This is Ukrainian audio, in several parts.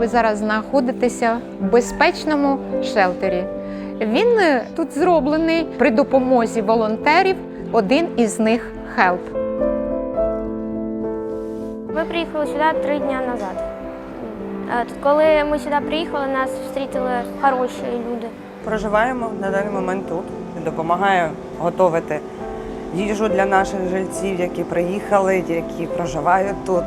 Ви зараз знаходитеся в безпечному шелтері. Він е, тут зроблений при допомозі волонтерів. Один із них хелп. Ми приїхали сюди три дні назад. Е, Коли ми сюди приїхали, нас зустріли хороші люди. Проживаємо на даний момент тут. Допомагаю готувати їжу для наших жильців, які приїхали, які проживають тут,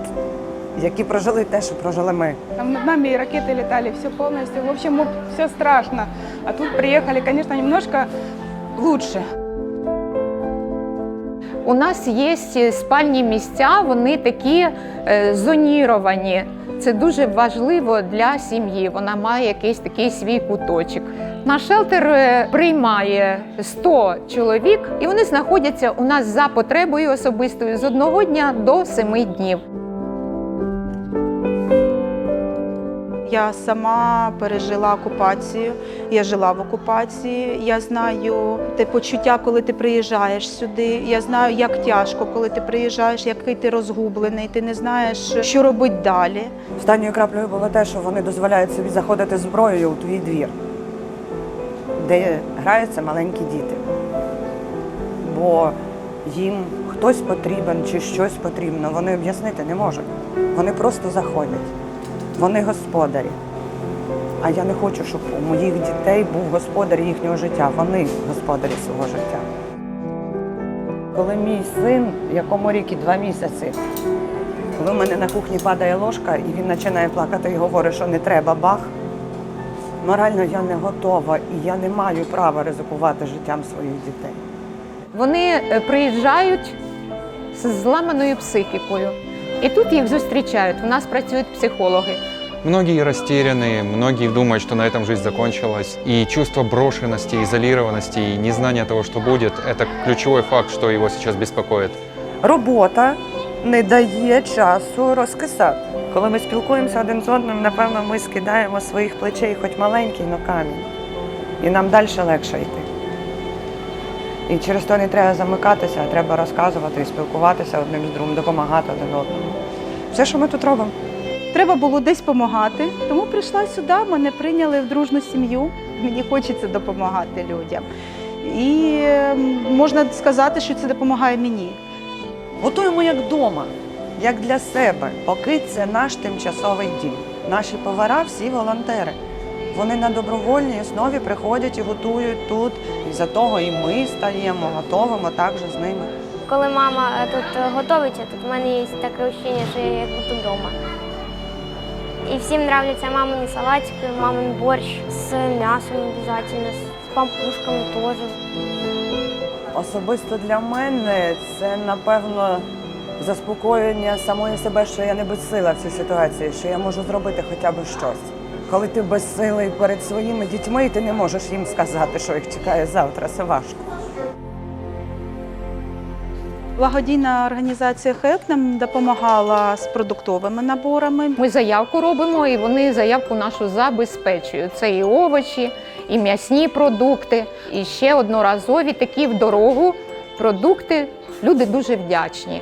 які прожили те, що прожили ми. Там над нами и ракеты летали, все полностью. В общем, все страшно. А тут приехали, конечно, немножко лучше. У нас є спальні місця, вони такі е, зоніровані. Це дуже важливо для сім'ї. Вона має якийсь такий свій куточок. Наш шелтер е, приймає 100 чоловік, і вони знаходяться у нас за потребою особистою з одного дня до семи днів. Я сама пережила окупацію, я жила в окупації. Я знаю те почуття, коли ти приїжджаєш сюди. Я знаю, як тяжко, коли ти приїжджаєш, який ти розгублений, ти не знаєш, що робити далі. Останньою краплею було те, що вони дозволяють собі заходити зброєю у твій двір, де граються маленькі діти. Бо їм хтось потрібен чи щось потрібно, вони об'яснити не можуть. Вони просто заходять. Вони господарі. А я не хочу, щоб у моїх дітей був господар їхнього життя. Вони господарі свого життя. Коли мій син, якому рік два місяці, коли в мене на кухні падає ложка, і він починає плакати і говорить, що не треба бах. Морально я не готова і я не маю права ризикувати життям своїх дітей. Вони е, приїжджають з зламаною психікою. І тут їх зустрічають. У нас працюють психологи. Многие растеряны, многие думают, что на этом жизнь закончилась. И чувство брошенности, изолированности и незнание того, что будет, это ключевой факт, что его сейчас беспокоит. Робота не дає часу розкисати. Коли ми спілкуємося один з одним, напевно, ми скидаємо з своїх плечей хоч маленький, но камінь. І нам далі легше йти. І через то не треба замикатися, а треба розказувати і спілкуватися одним з другим, допомагати один одному. Все, що ми тут робимо. Треба було десь допомагати, тому прийшла сюди. Мене прийняли в дружну сім'ю. Мені хочеться допомагати людям. І ем, можна сказати, що це допомагає мені. Готуємо як вдома, як для себе, поки це наш тимчасовий дім. Наші повара всі волонтери. Вони на добровольній основі приходять і готують тут. І за того і ми стаємо, готовимо також з ними. Коли мама е, тут е, готується, тут в мене є таке відчуття, що я як будто вдома. І всім подобається мамині салатики, мамин борщ з м'ясом обов'язково, з пампушками теж. Особисто для мене це напевно заспокоєння самої себе, що я не безсила в цій ситуації, що я можу зробити хоча б щось. Коли ти безсилий перед своїми дітьми, і ти не можеш їм сказати, що їх чекає завтра, це важко. Благодійна організація ХЕП нам допомагала з продуктовими наборами. Ми заявку робимо, і вони заявку нашу забезпечують. Це і овочі, і м'ясні продукти, і ще одноразові такі в дорогу продукти. Люди дуже вдячні.